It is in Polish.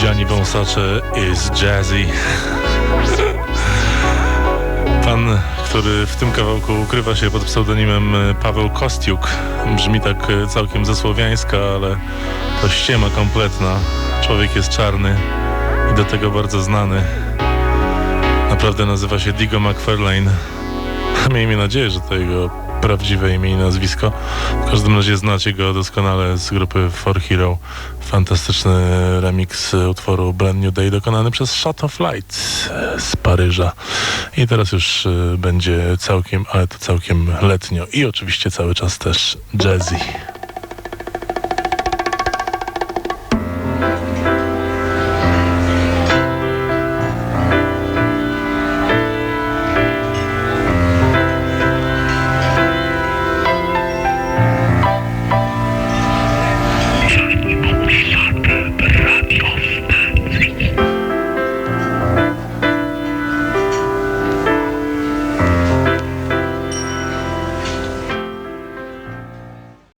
Gianni Wąsacze is jazzy. Pan, który w tym kawałku ukrywa się pod pseudonimem Paweł Kostiuk. Brzmi tak całkiem ze słowiańska, ale to ściema kompletna. Człowiek jest czarny i do tego bardzo znany. Naprawdę nazywa się Digo McFarlane. Miejmy nadzieję, że to jego prawdziwe imię i nazwisko. W każdym razie znacie go doskonale z grupy For Hero. Fantastyczny remix utworu Brand New Day dokonany przez Shut of Light z Paryża. I teraz już y, będzie całkiem, ale to całkiem letnio i oczywiście cały czas też jazzy.